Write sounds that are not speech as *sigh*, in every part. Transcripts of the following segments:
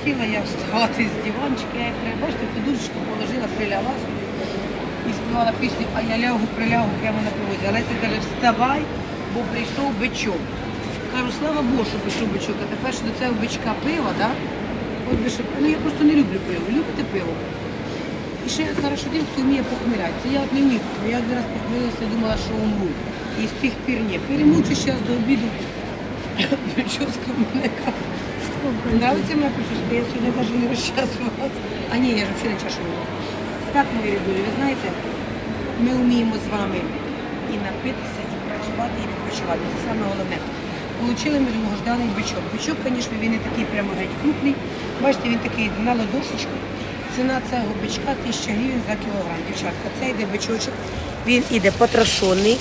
хотіла я вставати з диванчика, я як бачите, подушечку положила, приляла собі і співала пісню, а я лягу, прилягу прямо на привозі. Леся каже, вставай, бо прийшов бичок. Кажу, слава Богу, що прийшов бичок. А тепер що до цього бичка пива, да? От би ну я просто не люблю пиво. Любите пиво? І ще хорошо тим, хто вміє похмілятися. Я от не вмію. Я один раз похмілилася, думала, що умру. І з тих пір ні. Перемучу зараз до обіду. *coughs* Прическа в мене Нравиться моя прическа? Я сьогодні навіть не розчасувалася. А ні, я ж взагалі не чашувала. Так, мої рідулі, ви знаєте, ми вміємо з вами і напитися, і працювати, і відпочивати. Це саме головне. Получили ми довгожданий бичок. Бичок, звісно, він не такий прямо геть крупний. Бачите, він такий на ладошечку. Ціна цього бичка 1000 гривень за кілограм. Дівчатка, це йде бичочок, він іде потрошений.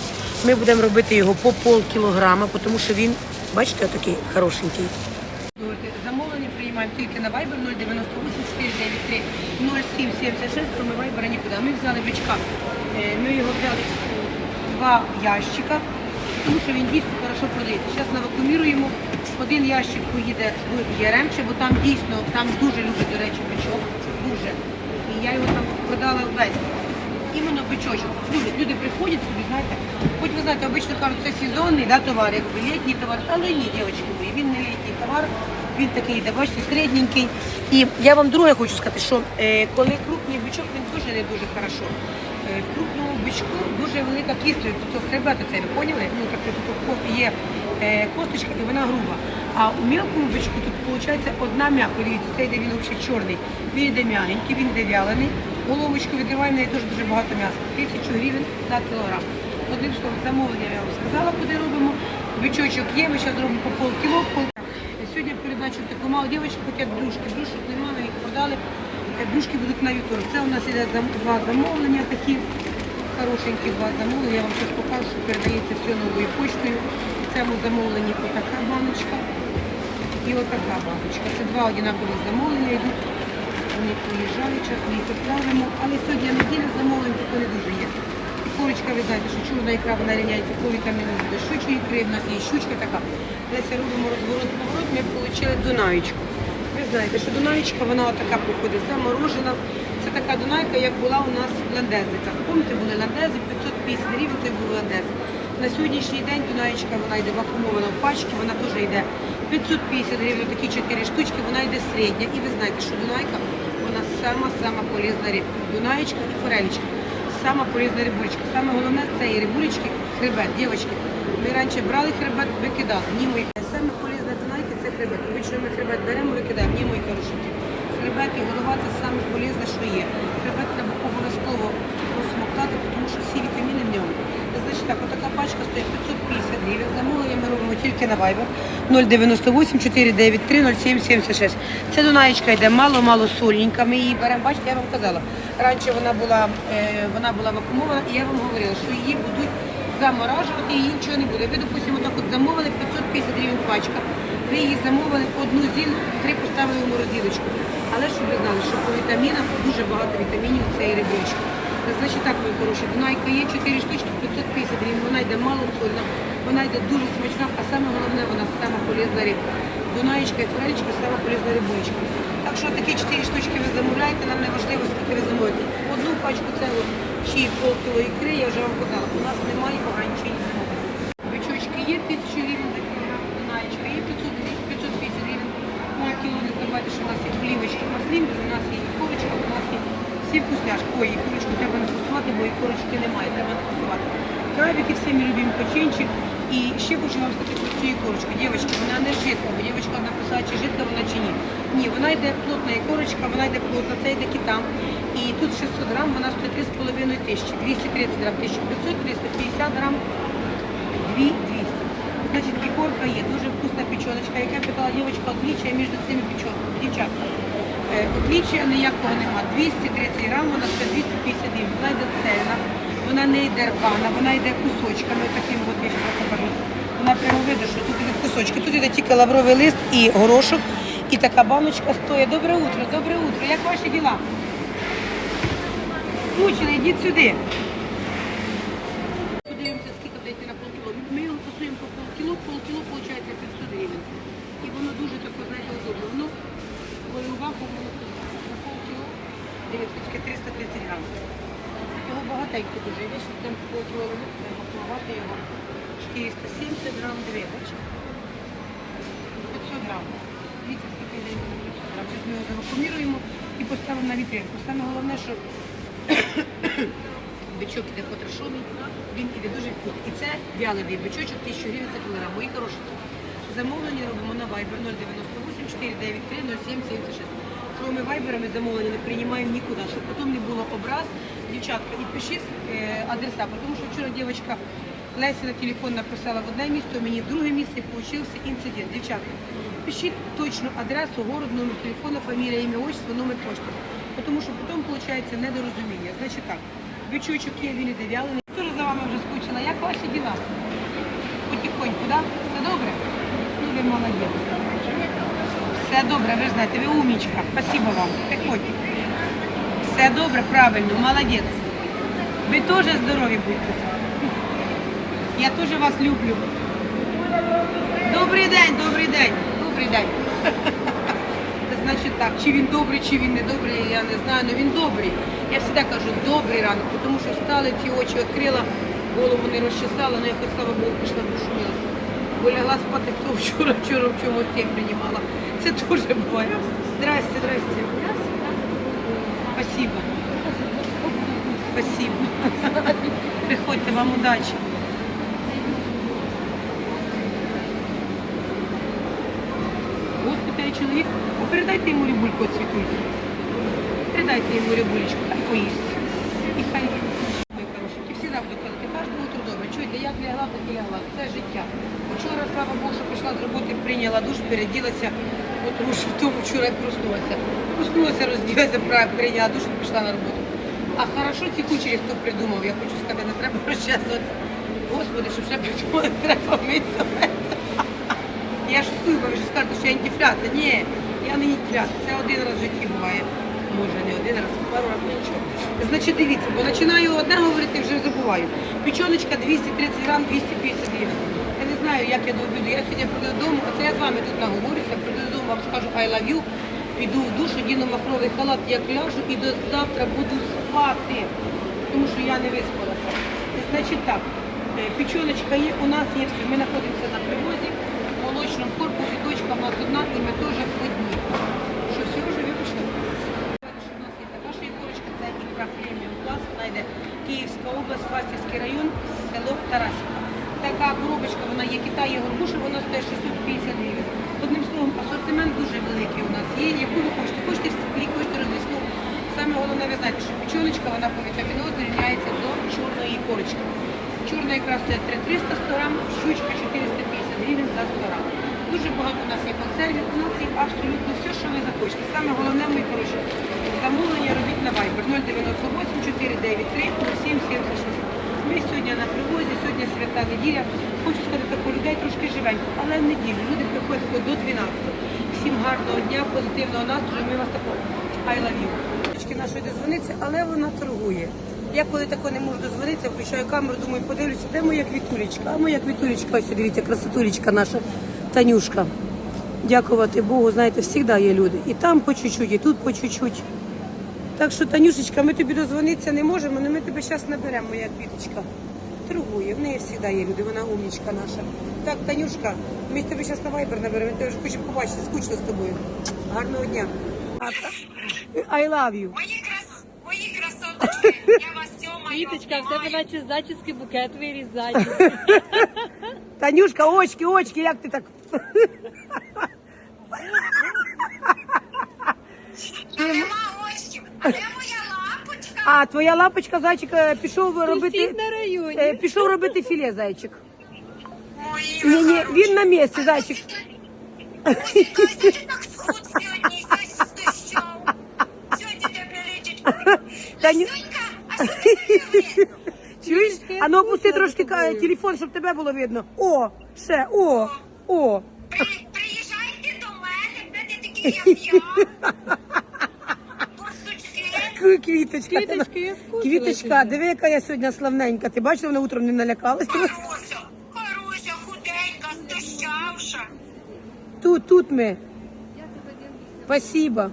Ми будемо робити його по пол кілограма, тому що він, бачите, отакий хорошенький. Тільки на Viber 098 493 0776, кроме Viber нікуди. Ми взяли бичка, е, ми його взяли два ящика, тому що він дійсно хорошо продається. Зараз навакуміруємо. Один ящик поїде в Яремче, бо там дійсно, там дуже люблять, до речі, бичок. Дуже. І я його там продала весь. Іменно бичочок. Люди, люди приходять собі, знаєте, хоч ви знаєте, обично кажуть, це сезонний да, товар, якби літній товар, але ні, дівчатки мої, він не літній товар, він такий йде, бачите, середненький. І я вам друге хочу сказати, що е, коли крупний бичок, він дуже не дуже хорошо. Е, в крупному бичку дуже велика кістка, тобто хребет оце, ви поняли? Ну, так, тобто є е, косточка і вона груба. А у мілкому бичку тут виходить одна м'яка, дивіться, цей де він взагалі чорний. Він йде м'ягенький, він йде вялений. Головочку відриваємо, в неї дуже багато м'яса. Тисячу гривень за кілограм. Одним словом, замовлення я вам сказала, куди робимо. Бичочок є, ми зараз робимо по пол. Сьогодні передачу таку мало дівчатку хотять дружки. Дружок немає, ми їх продали. Е, будуть на вівторок. Це у нас іде два замовлення такі. Хорошенькі два замовлення. Я вам зараз покажу, що передається все новою почтою. В цьому замовленні отака баночка і отака баночка. Це два однакові замовлення йдуть. Вони приїжджають, час ми їх відправимо. Але сьогодні неділя замовлень тако не дуже є. Курочка, ви знаєте, що чорна ікра вона рівняється по вітаміну до щучої ікри. В нас є щучка така. Десь робимо розворот поворот, ми отримали дунаєчку. Ви знаєте, що дунаєчка, вона така походить заморожена. Це така дунайка, як була у нас в ландезиках. Помните, були ландези, 550 гривень, той був ландез. На сьогоднішній день дунаєчка, вона йде вакуумована в пачці, вона теж йде 550 гривень, такі 4 штучки, вона йде середня. І ви знаєте, що дунайка, вона сама-сама полезна рибка. Дунаєчка і форелечка. Сама полезна рибулечка. Саме головне це і рибулечки, хребет, дівчатки. Ми раніше брали хребет, викидали. Ні, мої. Саме полезна дунайки це хребет. Обично ми хребет беремо, викидаємо. Ні, мої хорошенькі. Хребет і голова це саме полезне, що є. Хребет треба обов'язково розсмоктати, тому що всі вітаміни в ньому. Значить так, отака пачка стоїть 550 гривень. Замовлення ми робимо тільки на Viber 098 493 0776. Ця дунаєчка йде мало-мало сольненька. Ми її беремо, бачите, я вам казала. Раніше вона була, е, вона була вакуумована, і я вам говорила, що її будуть заморажувати, її нічого не буде. Ви, допустимо, так от замовили 550 гривень пачка. Ви її замовили одну зіл, три поставили в морозилочку. Але щоб ви знали, що по вітамінам дуже багато вітамінів в цієї рибочки. Значить так, мої хороші, Дунайка є 4 штучки, 550 гривень, вона йде малосольна, вона йде дуже смачна, а саме головне, вона сама полезна рибка. Дунаєчка і форелечка сама полезна рибулечка. Так що такі 4 штучки ви замовляєте, нам не важливо, скільки ви замовите. Одну пачку це чи полкіло ікри, я вже вам казала, у нас немає замовлення. Бичочки є 1000 гривень за кілограм, дунаєчка є 500 550 гривень. На кіло не забувайте, що у нас є плівочки маслинки, у нас є і курочка, у нас є всі вкусняшки. Ой, і курочку треба не фасувати, бо і курочки немає, треба не фасувати. Крабики всі ми любимо печенчик. І ще хочу вам сказати про цю ікорочку. Дівчатка, вона не жидка, бо дівчатка написала, чи жидка вона чи ні. Ні, вона йде плотна ікорочка, вона йде плотна, це йде китам. Тут 600 грам, вона стоїть 3,5 тисячі, 230 грам, 1500, 350 грам, 2200. Значить, ікорка є, дуже вкусна печеночка, яка питала дівчинка, отлічає між цими печенками. Дівчатка, е, ніякого нема. 230 грам, вона стоїть 250 гривень. Вона йде цельна, вона не йде рвана, вона йде кусочками, таким от я покажу. Вона прямо видно, що тут йде кусочки. Тут йде тільки лавровий лист і горошок. І така баночка стоїть. Добре утро, добре утро. Як ваші діла? Скучили, йдіть сюди. Подивимося, скільки даєте на полкіло. Ми його фасуємо по полкіло, полкіло виходить 500 гривень. І воно дуже таке, знаєте, удобно. Воно коли зранку було на полкіло, дивіться, тільки 330 грам. Його багатенько дуже. Ще там полкіло треба макувати його. 470 грам, дві, бачите? 500 грам. Дивіться, скільки йде на 500 грам. Зараз ми його завакуміруємо і поставимо на вітринку. Саме головне, що бичок іде потрошений, він іде дуже вкусний. І це вялений бичочок 1000 гривень за кілограм. Мої хороші. Замовлення робимо на Viber 098 493 0776. Що ми вайберами замовлення не приймаємо нікуди, щоб потім не було образ. Дівчатка, і пишіть е, адреса, тому що вчора дівчинка Леся на телефон написала в одне місто, мені в друге місце получився інцидент. Дівчатка, пишіть точно адресу, город, номер телефону, фамілія, ім'я, отчество, номер почти. Тому що потім виходить недорозуміння. Значить так, бичочок є, він іде вялений. Дуже за вами вже скучила. Як ваші діла? Потихоньку, да? Все добре? Ну, ви молодець. Все добре, ви ж знаєте, ви умічка. Спасибо вам. Приходьте. Все добре, правильно, молодець. Ви теж здорові будьте. Я теж вас люблю. Добрий день, добрий день, добрий день. Так, чи він добрий, чи він не добрий, я не знаю, але він добрий. Я завжди кажу, добрий ранок, тому що встали, ці очі відкрила, голову не розчесала, але якось, слава Богу, пішла душмилася. Бо лягла спати, хто вчора, вчора в чомусь тім приймала. Це теж буває. Здрасте, здрасте. Спасибо. Спасибо. Приходьте, вам удачі. Госпіталі чоловік, передайте йому рибульку від. Передайте йому рибулечку, хай поїсть. І хай Мої хорошенькі, всі буду казати, кожне утро добре. Чуєте, як лягла, так і лягла. Це життя. Вчора, слава Богу, що прийшла з роботи, прийняла душ, переділася, бо тому що тому вчора проснулася. Проснулася, розділася, прийняла душ і пішла на роботу. А хорошо ці кучері, хто придумав, я хочу сказати, не треба розчесувати. Господи, щоб ще придумали, треба митися. Я шуткую, бо ви ж скажете, що я інтифляція. Ні, я не інтифляція. Це один раз в житті буває. Може, не один раз, пару разів ну, нічого. Значить, дивіться, бо починаю одне говорити, вже забуваю. Печоночка 230 грам, 250 гривень. Я не знаю, як я до обіду. Я сьогодні прийду додому, а це я з вами тут наговорюся, прийду додому, вам скажу I love you, піду в душ, одіну махровий халат, як ляжу і до завтра буду спати, тому що я не виспалася. Значить так, е, печоночка є, у нас є все. Ми знаходимося на привозі, в молочному корпусі, точка в нас одна, і ми теж одні. Що все вже випущено? Що в нас є така ікорочка, це ікра преміум клас, вона йде Київська область, Фастівський район, село Тарасівка. Така коробочка, вона є Китай, є горбуша, вона стоїть 650 гривень. Одним словом, асортимент дуже великий у нас є. Яку ви хочете? Хочете в стеклі, хочете розвісну. Саме головне, ви знаєте, що печоночка, вона по вітаміноз зрівняється до чорної корочки. Чорна ікра стоїть 3300 100 грам, щучка 450 гривень за 100 грам. Дуже багато нас є консервів, у нас є абсолютно все, що ви захочете. Саме головне, ми хороші, замовлення робіть на Viber 098 493 0776. Ми сьогодні на привозі, сьогодні свята неділя. Хочу сказати, так, у людей трошки живенько, але в неділю. Люди приходять до 12. Всім гарного дня, позитивного настрою. Ми вас такого I love you. Нашої дозвониться, але вона торгує. Я коли тако не можу дозвонитися, включаю камеру, думаю, подивлюся, де моя квітулечка. А моя квітулечка, ось дивіться, красотулечка наша, Танюшка. Дякувати Богу, знаєте, завжди є люди. І там по чуть-чуть, і тут по чуть-чуть. Так що, Танюшечка, ми тобі дозвонитися не можемо, але ми тебе зараз наберемо, моя квіточка. Торгує, в неї завжди є люди, вона умнічка наша. Так, Танюшка, ми тебе зараз на вайбер наберемо, ми тебе вже хочемо побачити, скучно з тобою. Гарного дня. А, I love you. Мої крас... Мої красоточки, я вас Тьома, Віточка, в тебе наче зачіски букет вирізати. *laughs* Танюшка, очки, очки, як ти так? Та нема очків, а де моя лапочка? А, твоя лапочка, зайчик, е, пішов робити. На е, районі. Пішов робити філе, зайчик. Мої Ні, ні, хороші. він на місці, зайчик. Ось якась ти так схуд сьогодні, сьогодні стищав. Сьогодні тебе летить. *laughs* Таню... Сонька, а що ти мене? Чуєш? А ну опусти трошки ка- телефон, щоб тебе було видно. О, ще, о, о. При- Приїжджайте до мене, де ти такі, як я. Борсучки. Ку- Квіточка. ти на- Квіточка, я скучила. Квіточка, сьогодні. диви, яка я сьогодні славненька. Ти бачила, вона утром не налякалась? Маруся, Маруся, худенька, стощавша. Тут, тут ми. Спасибо.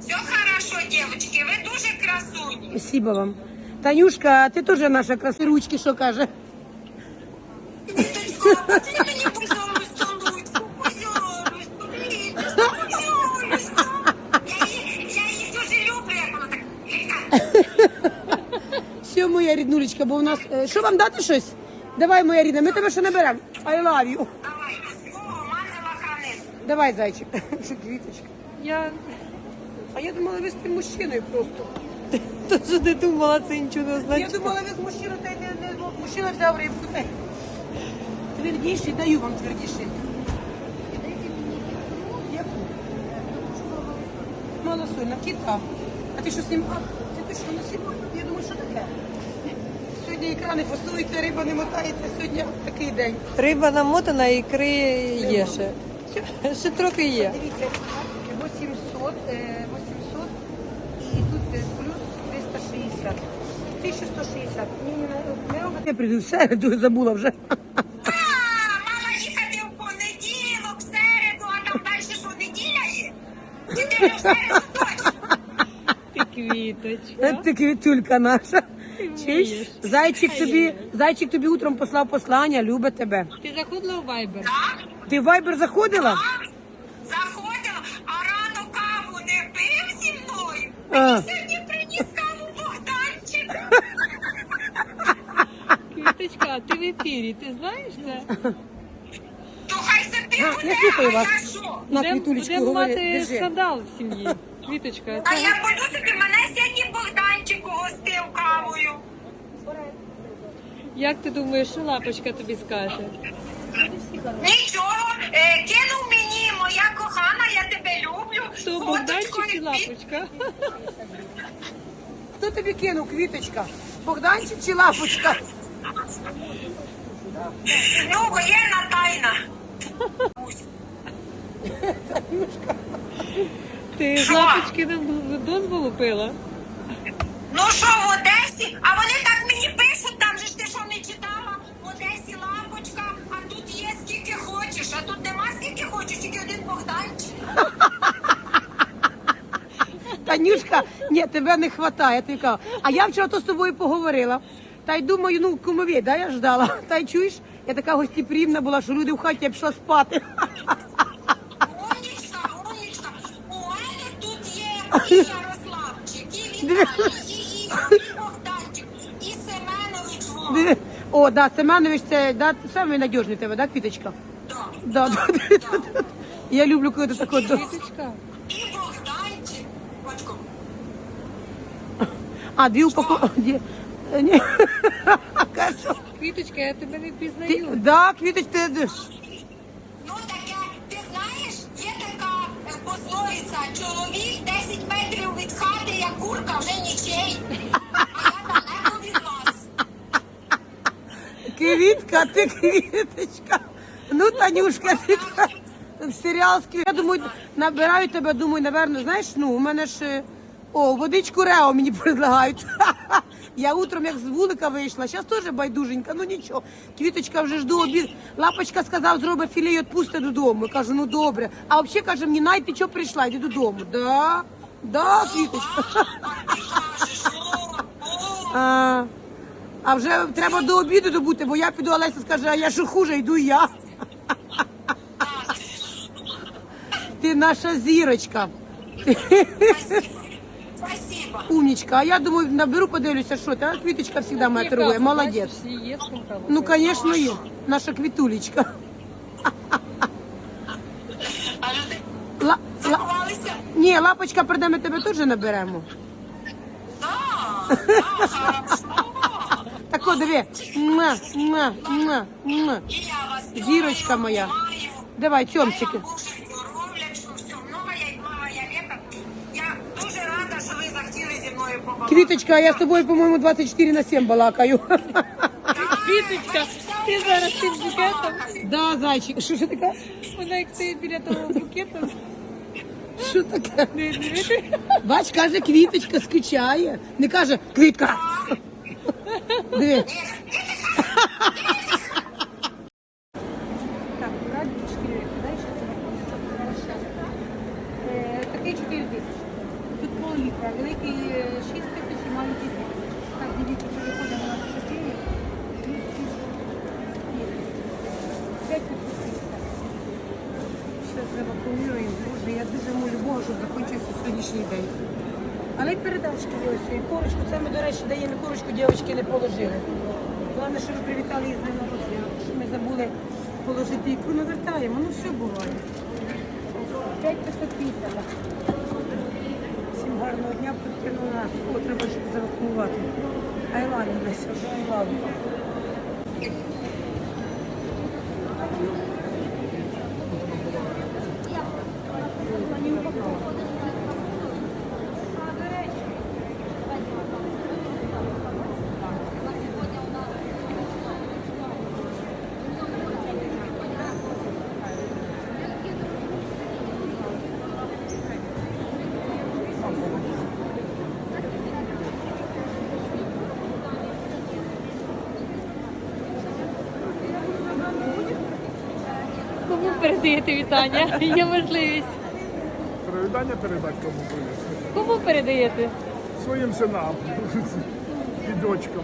Все хорошо, девочки, ви дуже красуні. Спасибо вам. Танюшка, ти теж наша краса. Ручки, що каже? Віточко, поцілуй моя ріднулечка, бо у нас. е, Що вам дати щось? Давай, моя рідна, ми тебе ще не беремо. I love you. Давай, о, зайчик. *laughs* Що квіточка? Я А я думала, ви з тим мужчиною просто. *laughs* теж не думала, це нічого не Я означає. думала, ви з мужчиною, та й не, не, мужчина взяв рибку. та й- Твердіший, даю вам твердіший. Яку? Малосольна, кита. А ти що з ним? А, ти ти що на сьогодні? Я думаю, що таке? Сьогодні ікра не фасується, риба не мотається, сьогодні такий день. Риба намотана, ікри є ще. Ще трохи є. Дивіться, 800, е, 800 і тут е, плюс 360. 1160. Ні, ні, не. Я прийду в середу, забула вже. А, мама їхати в понеділок, в середу, а там далі що неділя є? Вже в середу точно? Ти квіточка. Ти квітулька наша. Чуєш? Зайчик тобі, зайчик тобі утром послав послання, любить тебе. Ти заходила у Viber? Так? Ти в Viber заходила? Заходила, а рано каву не пив зі мною. А. Мені сьогодні приніс каву Богданчик. Квіточка, а ти в ефірі, ти знаєш це? То хай собі А, буде, слухаю а вас. я що? На Будем- квітулечку будемо говори, мати держи. скандал в сім'ї. Квіточка, А це я буду собі, мене сьогодні Богданчик угостив кавою. Як ти думаєш, що лапочка тобі скаже? Нічого, е, кинув мені, моя кохана, я тебе люблю. Що, Богданчик чи і лапочка? Хто тобі кинув квіточка? Богданчик чи лапочка? Ну, воєнна тайна. Ти з Що? лапочки нам дозволу пила? Ну що в Одесі? А вони так мені пишуть, там же ж ти що не читала? В Одесі лапочка, а тут є скільки хочеш, а тут нема скільки хочеш, тільки один Богданчик. *laughs* Танюшка, ні, тебе не вистачає. Ти кажу. А я вчора то з тобою поговорила. Та й думаю, ну кумові, да, я ждала. *laughs* Та й чуєш, я така гостеприємна була, що люди в хаті я пішла спати. Умнічка, умнічка. У мене тут є *laughs* і Ярославчик, і Віталій, і Ігор, і Богданчик, і Семенович Вова. Диви. О, да, Семенович, це да, самий надіжний тебе, да, квіточка? Да, да, да, да, да. Я люблю, коли ти тако. да. І Богданчик. Батько. А, дві упаковки. Ні. Кажу. Квіточка, я тебе не Ти, да, квіточ, ти... Ну таке, ти знаєш, є така е, пословиця, чоловік 10 метрів від хати, як курка, вже нічей. А я далеко від вас. Квітка, ти квіточка. Ну, Танюшка, *laughs* ти Я думаю, набираю тебе, думаю, напевно, знаєш, ну, у мене ж. О, водичку Рео мені *laughs* предлагають. *laughs* Я утром як з вулика вийшла, зараз теж байдуженька, ну нічого. Квіточка вже жду обід. Лапочка сказав, зроби філе і відпусти додому. Я кажу, ну добре. А взагалі каже, мені най, ти чого прийшла, йди додому. Да, да, Квіточка. А. А, вже треба до обіду добути, бо я піду, а Леся скаже, а я що хуже, йду я. Ти наша зірочка. Спасибо. Умнічка. А я думаю, наберу, подивлюся, що ти. А квіточка завжди моя торгує. Молодець. Ну, звісно, є. Наша квітулечка. А Ла, ла... Ні, лапочка прийде, ми тебе теж наберемо. Так, от, диви. Муа, муа, муа, муа. Зірочка моя. Давай, Дай Квіточка, а я з тобою, по-моєму, 24 на 7 балакаю. Квіточка, ти зараз цим букетом. Да, зайчик. Що ж таке? Вона як стоїть біля того букету. Що таке? Не дивити. Бач, каже, квіточка скучає. Не каже, квітка. Диви. Так, радіо 4 знаєш, що це Такий 4 тисячі. літра. Великий е, 6 тисяч і Так, дивіться, це виходить у нас 4. 5 Зараз завакуумуємо. Боже, я дуже молю Бога, щоб закінчився сьогоднішній день. Але й передачки ось. І корочку, це ми, до речі, даємо корочку, дівчатки не положили. Головне, що ви привітали її з ним. Що ми забули положити ікру, навертаємо. Ну все буває. 5550. Всім гарного дня, прикинула, нас. Треба ще завакумувати. Айлані Леся, вже Айлані. Кому передаєте вітання? Є можливість. Привітання передати кому буде. Кому передаєте? Своїм синам і дочкам,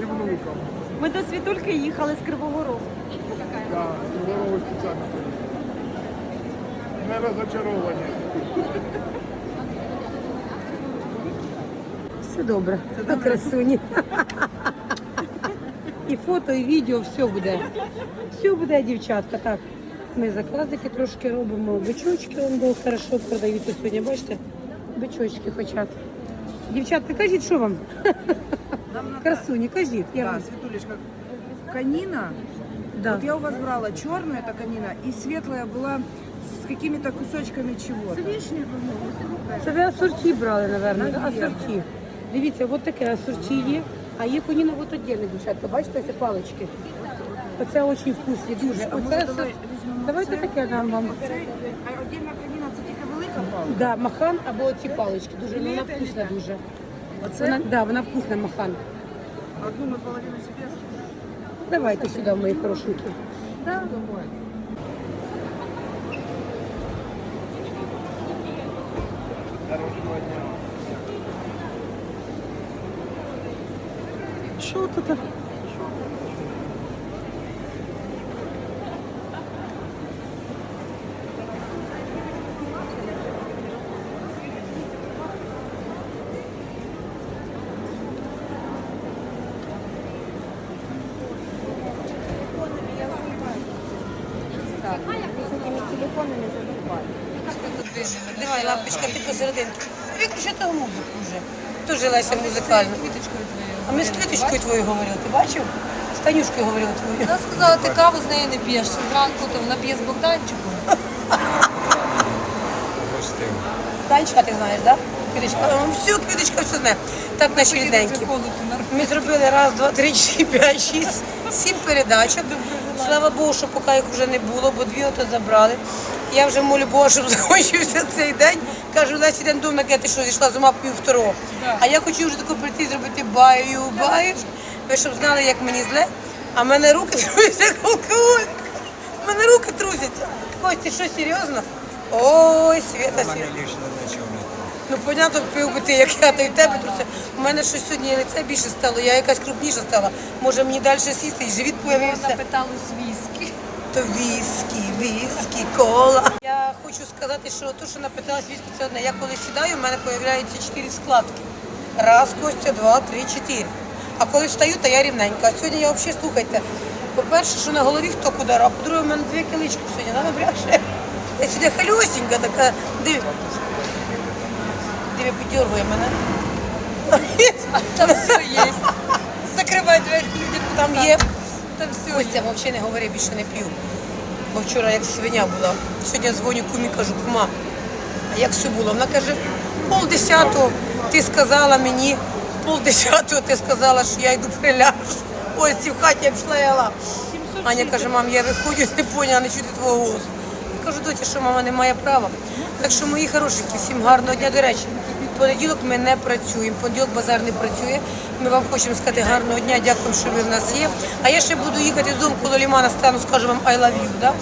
і внукам. Ми до Світульки їхали з Кривого Рогу. Так, здорово спеціально передати. Не розочаровані. Все добре. Це красуні. І фото, і відео, все буде. Все буде, дівчатка. Так. Ми заказики трошки робимо. Бичочки он був хорошо продаються сьогодні. Бачите? Бичочки хочуть. Дівчатка, кажіть, що вам? Красуні, кажіть. Я Да, вам... Светулечка, конина. да. Вот я у вас брала черную, это конина, и светлая была с какими-то кусочками чего-то. Це ви асорті брали, напевно, да? Навірно. асорті. Дивіться, от таке асорті є, а є коніна от отдельно, дівчатка. Бачите, це палички. Оце дуже вкусні, дуже. А може, Оце давай асор- візьмемо Давайте це? таке дам вам. Це, а отдельно конина, це тільки велика палка. Да, махан або оці палички. Дуже ну, вона Літа, вкусна літа. дуже. Оце Вона, да, вона вкусна махан. одну наполовину себе. Давайте сюди, мої хорошенькі. Да. Що тут? Давай, лампочка, ти посерединки. Виключи ту музику вже. Дуже Леся музикальна. А ми з квіточкою твоєю говорили, ти бачив? З Танюшкою говорили твоєю. Вона сказала, ти каву з нею не п'єш. Зранку то вона п'є з Богданчиком. Танечка, ти знаєш, так? Да? Квіточка, О, всю квіточка все знає. Так наші рідненькі. Ми зробили раз, два, три, чотири, п'ять, шість, сім передачок. Слава Богу, що поки їх вже не було, бо дві ото забрали. Я вже молю Бога, щоб *laughs* закінчився цей день. Кажу, Лесі, йдемо думаю, ти що зійшла з ума пів второго. А я хочу вже тако прийти і зробити баю, баю. Ви щоб знали, як мені зле. А в мене руки *laughs* трусяться, як алкоголь. У мене руки трусяться. Костя, що серйозно? Ой, Света, Света. Ну, понятно, пив би ти, як я, то й в тебе труси. У мене щось сьогодні лице більше стало, я якась крупніша стала. Може мені далі сісти і живіт появився. Напиталась віскі. То віскі, віскі, кола. Я хочу сказати, що то, що напиталась віскі, це одне. Я коли сідаю, в мене з'являються чотири складки. Раз, Костя, два, три, чотири. А коли встаю, то я рівненька. А сьогодні я взагалі, слухайте, по-перше, що на голові хто куди, а по-друге, в мене дві килички сьогодні, вона бряше. Я сюди халюсінька така, диви. Диви, підірвує мене. Там все є. Закривай двері, люди Там є Там все. Костя, взагалі не говори, більше не п'ю. Бо вчора як свиня була. Сьогодні дзвоню кумі, кажу, кума, а як все було? Вона каже, пол десятого ти сказала мені, пол десятого ти сказала, що я йду приляжу. Ось ці в хаті я пішла яла. Аня каже, мам, я виходжу, не поняла, не чути твого голосу. Я кажу, доці, що мама не має права. Так що, мої хорошенькі, всім гарного дня. До речі, понеділок ми не працюємо, понеділок базар не працює. Ми вам хочемо сказати гарного дня, дякуємо, що ви в нас є. А я ще буду їхати додому, коли Лімана стану, скажу вам I love you, да?